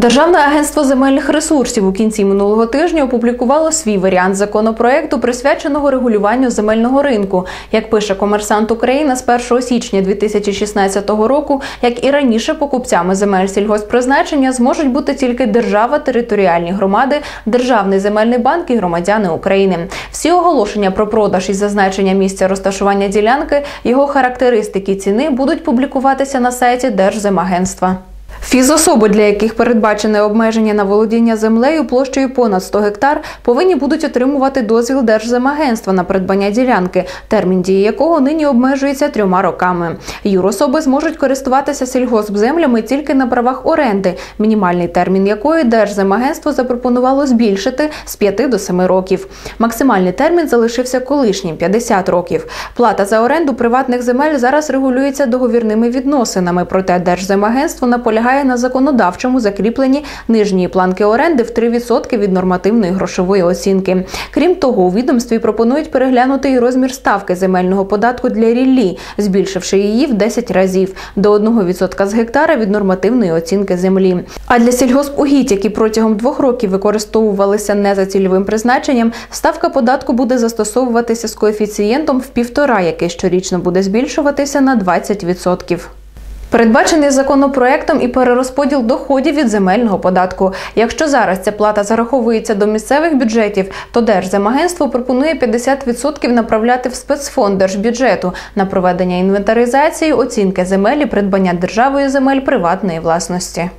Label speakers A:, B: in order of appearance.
A: Державне агентство земельних ресурсів у кінці минулого тижня опублікувало свій варіант законопроекту, присвяченого регулюванню земельного ринку. Як пише комерсант Україна, з 1 січня 2016 року, як і раніше, покупцями земель сільгосппризначення зможуть бути тільки держава, територіальні громади, державний земельний банк і громадяни України. Всі оголошення про продаж із зазначення місця розташування ділянки, його характеристики ціни будуть публікуватися на сайті Держземагентства. Фізособи, для яких передбачене обмеження на володіння землею площею понад 100 гектар, повинні будуть отримувати дозвіл Держземагентства на придбання ділянки, термін дії якого нині обмежується трьома роками. Юрособи зможуть користуватися сільгоспземлями тільки на правах оренди, мінімальний термін якої Держземагентство запропонувало збільшити з 5 до 7 років. Максимальний термін залишився колишнім 50 років. Плата за оренду приватних земель зараз регулюється договірними відносинами, проте Держземагентство наполягає на законодавчому закріпленні нижньої планки оренди в 3% від нормативної грошової оцінки. Крім того, у відомстві пропонують переглянути і розмір ставки земельного податку для ріллі, збільшивши її в 10 разів до 1% з гектара від нормативної оцінки землі. А для сільгоспугідь, які протягом двох років використовувалися не за цільовим призначенням, ставка податку буде застосовуватися з коефіцієнтом в півтора, який щорічно буде збільшуватися на 20%. Передбачений законопроектом і перерозподіл доходів від земельного податку. Якщо зараз ця плата зараховується до місцевих бюджетів, то Держземагентство пропонує 50% направляти в спецфонд держбюджету на проведення інвентаризації, оцінки земель і придбання державою земель приватної власності.